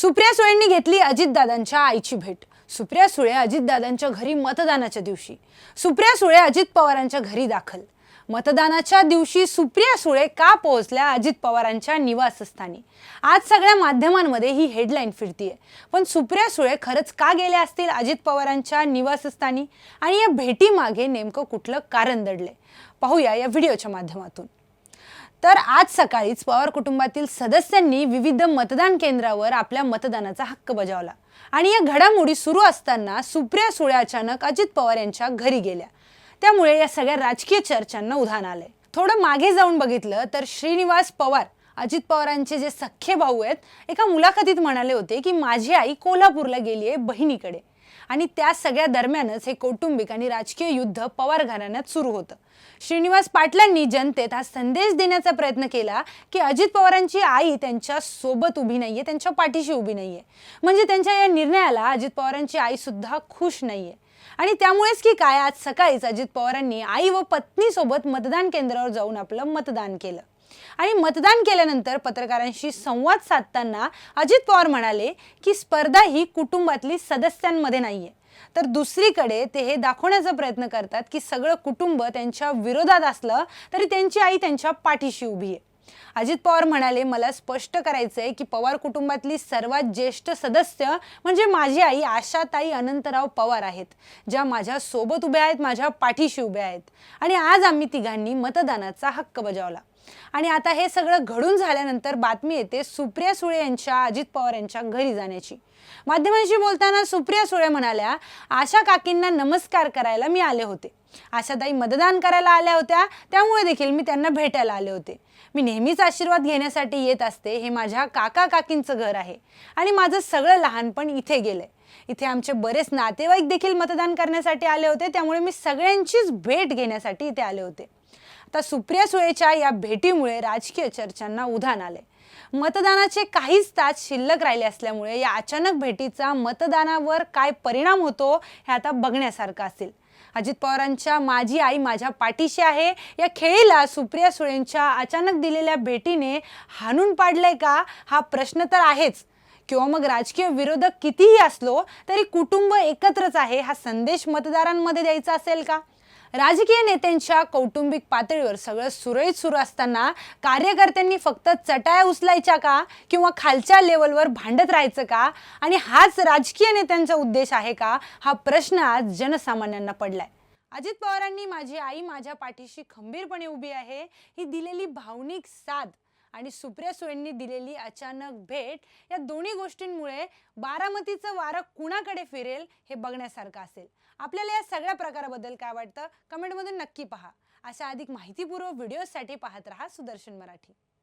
सुप्रिया सुळेंनी घेतली अजितदादांच्या आईची भेट. सुप्रिया सुळे अजितदादांच्या घरी मतदानाच्या दिवशी. सुप्रिया सुळे अजित पवारांच्या घरी दाखल. मतदानाच्या दिवशी सुप्रिया सुळे का पोहोचल्या अजित पवारांच्या निवासस्थानी? आज सगळ्या माध्यमांमध्ये ही हेडलाईन फिरतीये. पण सुप्रिया सुळे खरंच का गेल्या असतील अजित पवारांच्या निवासस्थानी? आणि या भेटीमागे नेमकं कुठलं कारण दडलंय? पाहूया या व्हिडिओच्या माध्यमातून. तर आज सकाळीच पवार कुटुंबातील सदस्यांनी विविध मतदान केंद्रावर आपल्या मतदानाचा हक्क बजावला. आणि या घडामोडी सुरू असताना सुप्रिया सुळे अचानक अजित पवार यांच्या घरी गेल्या. त्यामुळे या सगळ्या राजकीय चर्चांना उधाण आलंय. थोडं मागे जाऊन बघितलं तर श्रीनिवास पवार अजित पवारांचे जे सख्खे भाऊ आहेत एका मुलाखतीत म्हणाले होते की माझी आई कोल्हापूरला गेली आहे बहिणीकडे. आणि त्या सगळ्या दरम्यानच हे कौटुंबिक आणि राजकीय युद्ध पवार घराण्यात सुरू होतं. श्रीनिवास पाटलांनी जनतेत हा संदेश देण्याचा प्रयत्न केला की अजित पवारांची आई त्यांच्यासोबत उभी नाहीये त्यांच्या पाठीशी उभी नाहीये. म्हणजे त्यांच्या या निर्णयाला अजित पवारांची आई सुद्धा खुश नाहीये. आणि त्यामुळेच की काय आज सकाळीच अजित पवारांनी आई व पत्नीसोबत मतदान केंद्रावर जाऊन आपलं मतदान केलं. आणि मतदान केल्यानंतर पत्रकारांशी संवाद साधताना अजित पवार म्हणाले की स्पर्धा ही कुटुंबातली सदस्यांमध्ये नाहीये. तर दुसरीकडे ते हे दाखवण्याचा प्रयत्न करतात की सगळं कुटुंब त्यांच्या विरोधात असलं तरी त्यांची आई त्यांच्या पाठीशी उभी आहे. अजित पवार म्हणाले मला स्पष्ट करायचंय की पवार कुटुंबातली सर्वात ज्येष्ठ सदस्य म्हणजे माझी आई आशाताई अनंतराव पवार आहेत ज्या माझ्या सोबत उभ्या आहेत माझ्या पाठीशी उभ्या आहेत. आणि आज आम्ही तिघांनी मतदानाचा हक्क बजावला. आणि आता हे सगळं घडून झाल्यानंतर बातमी येते सुप्रिया सुळे यांच्या अजित पवार यांच्या घरी जाण्याची. माध्यमांशी बोलताना सुप्रिया सुळे म्हणाल्या आशा काकींना नमस्कार करायला मी आले होते. आशाताई मतदान करायला आल्या होत्या त्यामुळे देखील मी त्यांना भेटायला आले होते. मी नेहमीच आशीर्वाद घेण्यासाठी येत असते हे माझ्या काका काकींचं घर आहे. आणि माझं सगळं लहानपण इथे गेलंय. इथे आमचे बरेच नातेवाईक देखील मतदान करण्यासाठी आले होते त्यामुळे मी सगळ्यांचीच भेट घेण्यासाठी इथे आले होते. आता सुप्रिया सुळेच्या या भेटीमुळे राजकीय चर्चांना उधाण आले मतदानाचे काहीच तास शिल्लक राहिले असल्यामुळे या अचानक भेटीचा मतदानावर काय परिणाम होतो हे आता बघण्यासारखं असेल. अजित पवारांच्या माझी आई माझ्या पाठीशी आहे. या खेळीला सुप्रिया सुळेंच्या अचानक दिलेल्या भेटीने हाणून पाडलंय का? हा प्रश्न तर आहेच. किंवा मग राजकीय विरोधक कितीही असलो तरी कुटुंब एकत्रच आहे. हा संदेश मतदारांमध्ये द्यायचा असेल का? राजकीय नेत्यांच्या कौटुंबिक पातळीवर सगळं सुरळीत सुरू असताना कार्यकर्त्यांनी फक्त चटाया उचलायच्या का? किंवा खालच्या लेवलवर भांडत राहायचं का? आणि हाच राजकीय नेत्यांचा उद्देश आहे का? हा प्रश्न आज जनसामान्यांना पडलाय. अजित पवारांनी माझी आई माझ्या पाठीशी खंबीरपणे उभी आहे. ही दिलेली भावनिक साथ आणि सुप्रिया सुळेंनी दिलेली अचानक भेट या दोन्ही गोष्टींमुळे बारामतीचं वारं कुणाकडे फिरेल हे बघण्यासारखं असेल. आपल्याला या सगळ्या प्रकाराबद्दल काय वाटतं? कमेंटमधून नक्की पहा. अशा अधिक माहितीपूर्व व्हिडिओसाठी पाहत रहा सुदर्शन मराठी.